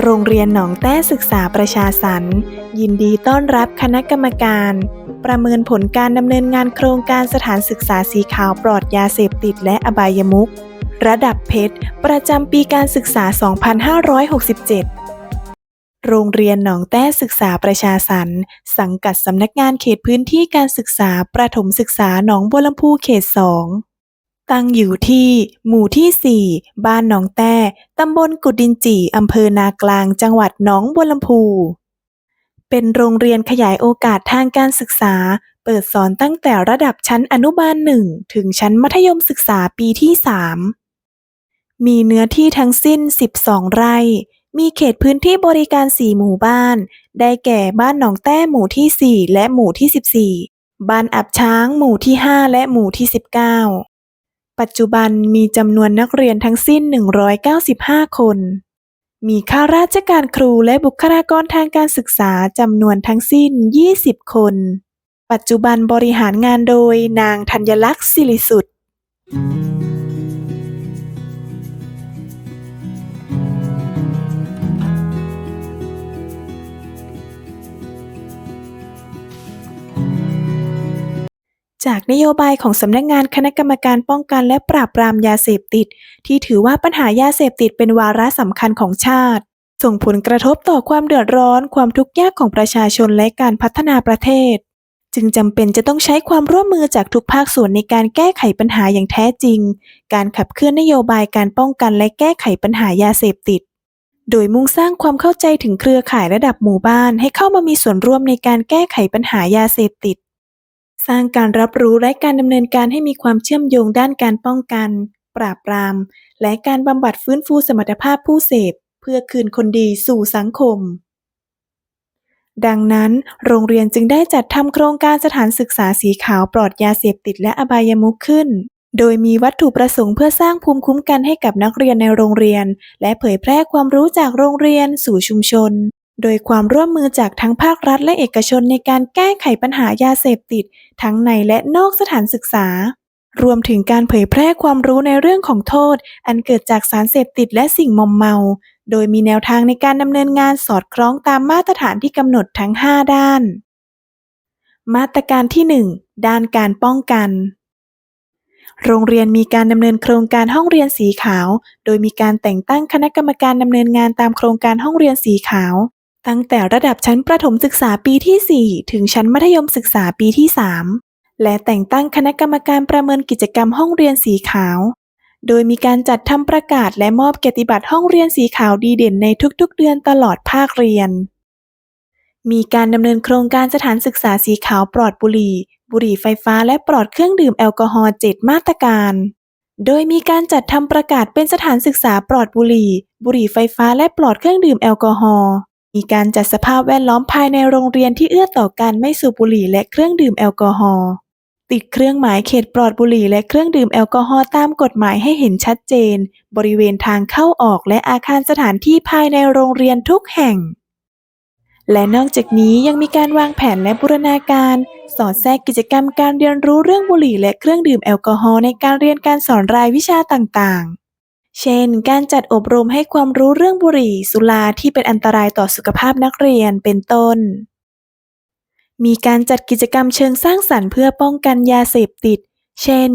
โรงเรียนหนองแต้ศึกษาประชาสรรค์ยินดีต้อนรับคณะกรรมการ ประเมินผลการดำเนินงานโครงการสถานศึกษาสีขาวปลอดยาเสพติดและอบายมุขระดับเพชร ประจำปีการศึกษา 2567 โรงเรียนหนองแต้ศึกษาประชาสรรค์สังกัดสำนักงานเขตพื้นที่การศึกษาประถมศึกษาหนองบัวลำพูเขต 2 ตั้งอยู่ที่ หมู่ที่ 4 บ้านหนองแต้ ตำบลกุดดินจีอำเภอนากลาง จังหวัดหนองบัวลำพู เป็นโรงเรียนขยายโอกาสทางการศึกษา เปิดสอนตั้งแต่ระดับชั้นอนุบาล 1 ถึงชั้นมัธยมศึกษาปีที่ 3 มีเนื้อที่ทั้งสิ้น 12 ไร่ มีเขตพื้นที่บริการ 4 หมู่บ้าน ได้แก่บ้านหนองแต้หมู่ที่ 4 และหมู่ที่ 14 บ้านอับช้างหมู่ที่ 5 และหมู่ที่ 19 ปัจจุบันมีจำนวนนักเรียนทั้งสิ้น 195 คน มีข้าราชการครูและบุคลากรทางการศึกษาจำนวนทั้งสิ้น 20 คน ปัจจุบันบริหารงานโดยนางธัญลักษณ์สิริสุทธิ์ จากนโยบายของสำนักงานคณะกรรมการป้องกันและปราบปรามยาเสพติด ที่ถือว่าปัญหายาเสพติดเป็นวาระสำคัญของชาติ ส่งผลกระทบต่อความเดือดร้อน ความทุกข์ยากของประชาชนและการพัฒนาประเทศ จึงจำเป็นจะต้องใช้ความร่วมมือจากทุกภาคส่วนในการแก้ไขปัญหาอย่างแท้จริง การขับเคลื่อนนโยบายการป้องกันและแก้ไขปัญหายาเสพติดโดยมุ่งสร้างความเข้าใจถึงเครือข่ายระดับหมู่บ้านให้เข้ามามีส่วนร่วมในการแก้ไขปัญหายาเสพติด สร้างการรับรู้และการดำเนินการให้มีความเชื่อมโยงด้านการป้องกัน ปราบปราม และการบำบัดฟื้นฟูสมรรถภาพผู้เสพ เพื่อคืนคนดีสู่สังคม ดังนั้น โรงเรียนจึงได้จัดทำโครงการสถานศึกษาสีขาวปลอดยาเสพติดและอบายมุขขึ้น โดยมีวัตถุประสงค์เพื่อสร้างภูมิคุ้มกันให้กับนักเรียนในโรงเรียน และเผยแพร่ความรู้จากโรงเรียนสู่ชุมชน โดยความร่วมมือจากทั้งภาครัฐและเอกชนในการแก้ไขปัญหายาเสพติด ทั้งในและนอกสถานศึกษา รวมถึงการเผยแพร่ความรู้ในเรื่องของโทษ อันเกิดจากสารเสพติดและสิ่งมอมเมา โดยมีแนวทางในการดำเนินงานสอดคล้องตามมาตรฐานที่กำหนดทั้ง 5 ด้าน มาตรการที่ 1 ด้านการป้องกันโรงเรียนมีการดำเนินโครงการห้องเรียนสีขาว โดยมีการแต่งตั้งคณะกรรมการดำเนินงานตามโครงการห้องเรียนสีขาว ตั้งแต่ระดับชั้นประถมศึกษาปีที่ 4 ถึงชั้นมัธยมศึกษาปีที่ 3 และแต่งตั้งคณะกรรมการประเมินกิจกรรมห้องเรียนสีขาว โดยมีการจัดทำประกาศและมอบเกียรติบัตรห้องเรียนสีขาวดีเด่นในทุกๆ เดือนตลอดภาคเรียน มีการดำเนินโครงการสถานศึกษาสีขาวปลอดบุหรี่ บุหรี่ไฟฟ้าและปลอดเครื่องดื่มแอลกอฮอล์7มาตรการโดยมีการจัดทำประกาศเป็นสถานศึกษาปลอดบุหรี่ บุหรี่ไฟฟ้าและปลอดเครื่องดื่มแอลกอฮอล์ มีการจัดสภาพแวดล้อมภายในโรงเรียนที่เอื้อต่อการไม่สูบบุหรี่และเครื่องดื่มแอลกอฮอล์ ติดเครื่องหมายเขตปลอดบุหรี่และเครื่องดื่มแอลกอฮอล์ตามกฎหมายให้เห็นชัดเจน บริเวณทางเข้าออกและอาคารสถานที่ภายในโรงเรียนทุกแห่ง และนอกจากนี้ยังมีการวางแผนและบูรณาการ สอดแทรกกิจกรรมการเรียนรู้เรื่องบุหรี่และเครื่องดื่มแอลกอฮอล์ในการเรียนการสอนรายวิชาต่างๆ เช่น การจัดอบรมให้ความรู้เรื่องบุหรี่สุราที่เป็นอันตรายต่อสุขภาพนักเรียนเป็นต้น มีการจัดกิจกรรมเชิงสร้างสรรค์เพื่อป้องกันยาเสพติด เช่น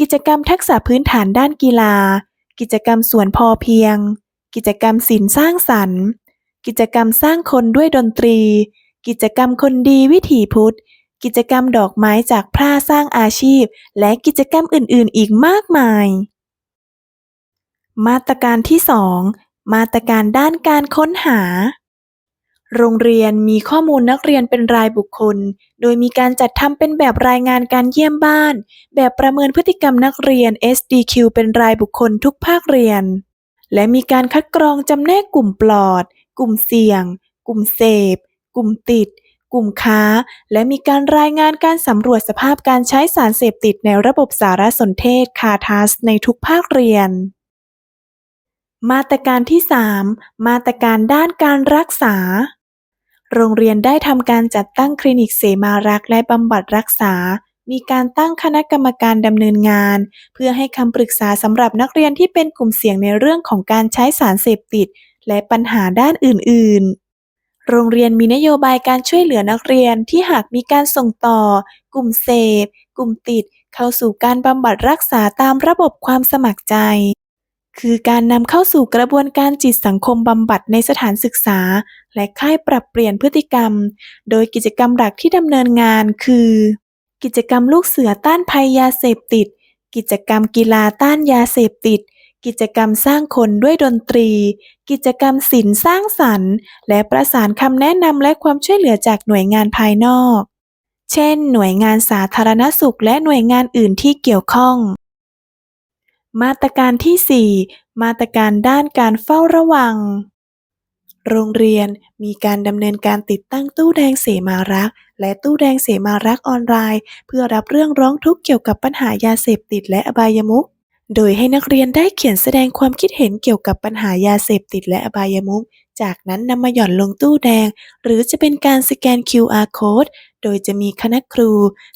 กิจกรรมทักษะพื้นฐานด้านกีฬา กิจกรรมสวนพอเพียง กิจกรรมศิลป์สร้างสรรค์ กิจกรรมสร้างคนด้วยดนตรี กิจกรรมคนดีวิถีพุทธ กิจกรรมดอกไม้จากพร่าสร้างอาชีพ และกิจกรรมอื่น ๆ อีกมากมาย มาตรการที่ 2 มาตรการด้านการค้นหา โรงเรียนมีข้อมูลนักเรียนเป็นรายบุคคล โดยมีการจัดทำเป็นแบบรายงานการเยี่ยมบ้าน แบบประเมินพฤติกรรมนักเรียน SDQ เป็นรายบุคคลทุกภาคเรียน และมีการคัดกรองจำแนกกลุ่มปลอด กลุ่มเสี่ยง กลุ่มเสพ กลุ่มติด กลุ่มค้า และมีการรายงานการสำรวจสภาพการใช้สารเสพติดในระบบสารสนเทศคาทัสในทุกภาคเรียน มาตรการที่ 3 มาตรการด้านการรักษา โรงเรียนได้ทำการจัดตั้งคลินิกเสมารักษ์และบำบัดรักษา มีการตั้งคณะกรรมการดำเนินงาน เพื่อให้คำปรึกษาสำหรับนักเรียนที่เป็นกลุ่มเสี่ยงในเรื่องของการใช้สารเสพติด และปัญหาด้านอื่น ๆ โรงเรียนมีนโยบายการช่วยเหลือนักเรียนที่หากมีการส่งต่อ กลุ่มเสพ กลุ่มติด เข้าสู่การบำบัดรักษาตามระบบความสมัครใจ คือการนำเข้าสู่กระบวนการจิตสังคมบำบัดในสถานศึกษา และค่ายปรับเปลี่ยนพฤติกรรม โดยกิจกรรมหลักที่ดำเนินงานคือ กิจกรรมลูกเสือต้านภัยยาเสพติด กิจกรรมกีฬาต้านยาเสพติด กิจกรรมสร้างคนด้วยดนตรี กิจกรรมศิลป์สร้างสรรค์ และประสานคำแนะนำและความช่วยเหลือจากหน่วยงานภายนอก เช่น หน่วยงานสาธารณสุขและหน่วยงานอื่นที่เกี่ยวข้อง มาตรการที่ 4 มาตรการด้านการเฝ้าระวัง โรงเรียนมีการดำเนินการติดตั้งตู้แดงเสมารักษ์และตู้แดงเสมารักษ์ออนไลน์ เพื่อรับเรื่องร้องทุกข์เกี่ยวกับปัญหายาเสพติดและอบายมุขโดยให้นักเรียนได้เขียนแสดงความคิดเห็นเกี่ยวกับปัญหายาเสพติดและอบายมุขจากนั้นนำมาหย่อนลงตู้แดง หรือจะเป็นการสแกน QR Code โดยจะมีคณะครู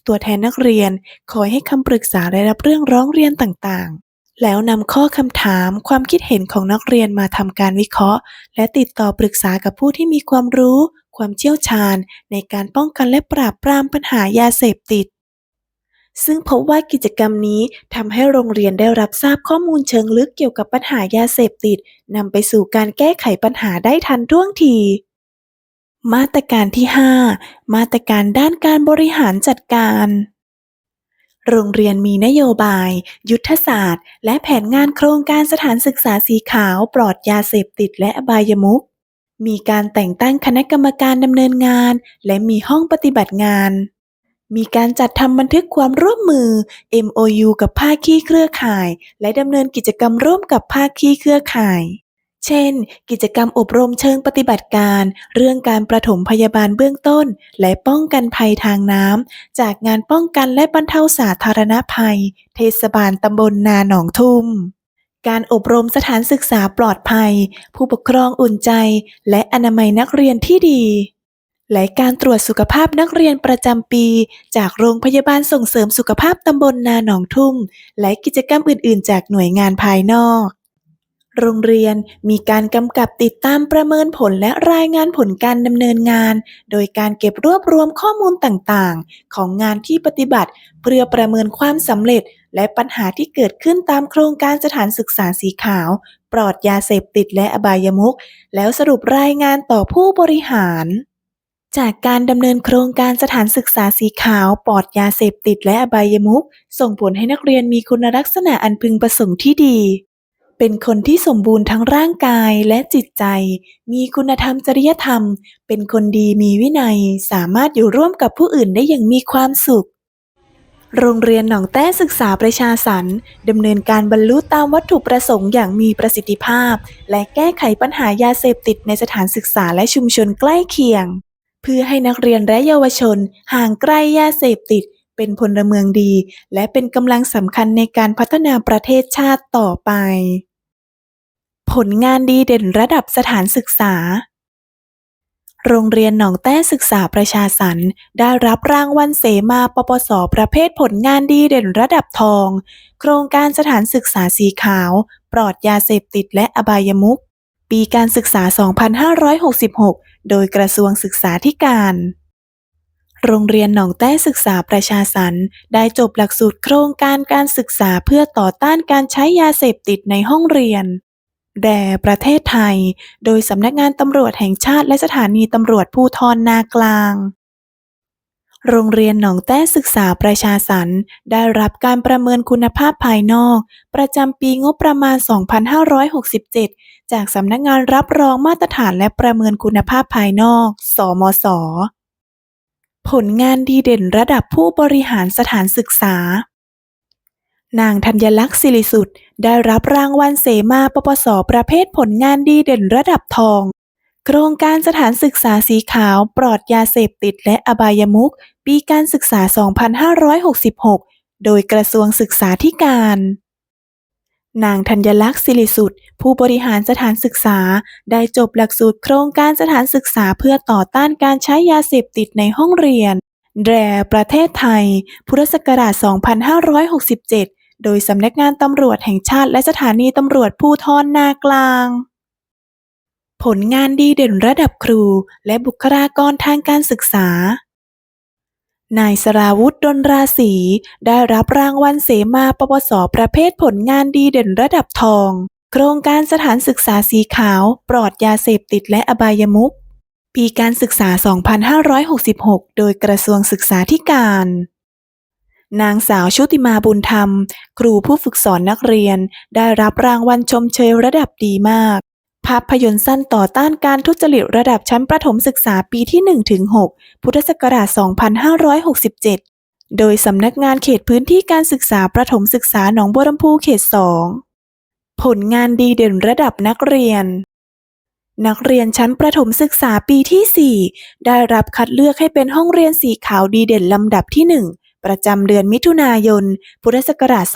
ตัวแทนนักเรียน คอยให้คำปรึกษาและรับเรื่องร้องเรียนต่างๆ แล้วนำข้อคำถามความคิดเห็นของนักเรียนมาทำการวิเคราะห์ และติดต่อปรึกษากับผู้ที่มีความรู้ ความเชี่ยวชาญ ในการป้องกันและปราบปรามปัญหายาเสพติด ซึ่งพบว่ากิจกรรมนี้ทำให้โรงเรียนได้รับทราบข้อมูลเชิงลึกเกี่ยวกับปัญหายาเสพติดนำไปสู่การแก้ไขปัญหาได้ทันท่วงทีมาตรการที่ 5 มาตรการด้านการบริหารจัดการ โรงเรียนมีนโยบาย ยุทธศาสตร์ และแผนงานโครงการสถานศึกษาสีขาวปลอดยาเสพติดและอบายมุข มีการแต่งตั้งคณะกรรมการดำเนินงาน และมีห้องปฏิบัติงาน มีการจัดทำบันทึกความร่วมมือ MOU กับภาคีเครือข่าย และดำเนินกิจกรรมร่วมกับภาคีเครือข่าย เช่น กิจกรรมอบรมเชิงปฏิบัติการ เรื่องการประถมพยาบาลเบื้องต้น และป้องกันภัยทางน้ำ จากงานป้องกันและบรรเทาสาธารณภัย เทศบาลตำบลนาหนองทุ่ม การอบรมสถานศึกษาปลอดภัย ผู้ปกครองอุ่นใจ และอนามัยนักเรียนที่ดี และการตรวจสุขภาพนักเรียนประจำปี จากโรงพยาบาลส่งเสริมสุขภาพตำบลนาหนองทุ่ม และกิจกรรมอื่น ๆ จากหน่วยงานภายนอก โรงเรียนมีการกำกับติดตามประเมินผลและรายงานผลการดำเนินงาน โดยการเก็บรวบรวมข้อมูลต่างๆ ของงานที่ปฏิบัติ เพื่อประเมินความสำเร็จ และปัญหาที่เกิดขึ้นตามโครงการสถานศึกษาสีขาว ปลอดยาเสพติดและอบายมุขแล้วสรุปรายงานต่อผู้บริหารจากการดำเนินโครงการสถานศึกษาสีขาวปลอดยาเสพติดและอบายมุขส่งผลให้นักเรียนมีคุณลักษณะอันพึงประสงค์ที่ดี เป็นคนที่สมบูรณ์ทั้งร่างกายและจิตใจ มีคุณธรรมจริยธรรม เป็นคนดีมีวินัย สามารถอยู่ร่วมกับผู้อื่นได้อย่างมีความสุข โรงเรียนหนองแต้ศึกษาประชาสรรค์ดำเนินการบรรลุตามวัตถุประสงค์อย่างมีประสิทธิภาพ และแก้ไขปัญหายาเสพติดในสถานศึกษาและชุมชนใกล้เคียง เพื่อให้นักเรียนและเยาวชน ห่างไกลยาเสพติด เป็นพลเมืองดี และเป็นกำลังสำคัญในการพัฒนาประเทศชาติต่อไป ผลงานดีเด่นระดับสถานศึกษา โรงเรียนหนองแต้ศึกษาประชาสรรค์ได้รับรางวัลเสมาปปสประเภทผลงานดีเด่นระดับทอง โครงการสถานศึกษาสีขาว ปลอดยาเสพติดและอบายมุขปีการศึกษา 2566 โดยกระทรวงศึกษาธิการ โรงเรียนหนองแต้ศึกษาประชาสรรค์ได้จบหลักสูตรโครงการการศึกษาเพื่อต่อต้านการใช้ยาเสพติดในห้องเรียน แด่ประเทศไทย โดยสำนักงานตำรวจแห่งชาติและสถานีตำรวจภูธรนากลาง โรงเรียนหนองแต้ศึกษาประชาสรรได้รับการประเมินคุณภาพภายนอก ประจำปีงบประมาณ 2567 จากสำนักงานรับรองมาตรฐานและประเมินคุณภาพภายนอก สมศผลงานดีเด่นระดับผู้บริหารสถานศึกษา นางธัญลักษณ์ศิริสุทธิ์ได้รับรางวัลเสมาปปสประเภทผลงานดีเด่นระดับทอง โครงการสถานศึกษาสีขาวปลอดยาเสพติดและอบายมุขปีการศึกษา 2566 โดยกระทรวงศึกษาธิการ นางธัญลักษณ์ศิริสุทธิ์ผู้บริหารสถานศึกษาได้จบหลักสูตรโครงการสถานศึกษาเพื่อต่อต้านการใช้ยาเสพติดในห้องเรียนแด่ประเทศไทย พุทธศักราช 2567 โดยสำนักงานตำรวจแห่งชาติและสถานีตำรวจภูธรนากลาง ผลงานดีเด่นระดับครูและบุคลากรทางการศึกษา นายสราวุธดนราศีได้รับรางวัลเสมาปวสประเภทผลงานดีเด่นระดับทอง โครงการสถานศึกษาสีขาว ปลอดยาเสพติดและอบายมุขปีการศึกษา 2566 โดยกระทรวงศึกษาธิการ นางสาวชุติมาบุญธรรม ครูผู้ฝึกสอนนักเรียน ได้รับรางวัลชมเชยระดับดีมาก ภาพยนตร์สั้นต่อต้านการทุจริตระดับชั้นประถมศึกษาปีที่ 1-6 พุทธศักราช 2567 โดยสำนักงานเขตพื้นที่การศึกษาประถมศึกษาหนองบัวลำพูเขต 2 ผลงานดีเด่นระดับนักเรียนนักเรียนชั้นประถมศึกษาปีที่ 4 ได้รับคัดเลือกให้เป็นห้องเรียนสีขาวดีเด่นลำดับที่1 ประจำเดือนมิถุนายน พุทธศักราช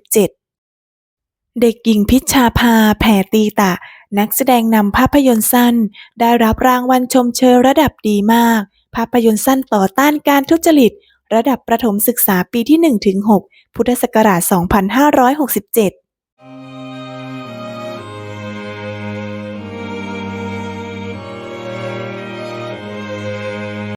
2567 เด็กหญิงพิชชาภา แผ่ตีตะ นักแสดงนำภาพยนตร์สั้น ได้รับรางวัลชมเชยระดับดีมาก ภาพยนตร์สั้นต่อต้านการทุจริต ระดับประถมศึกษาปีที่ 1-6 พุทธศักราช 2567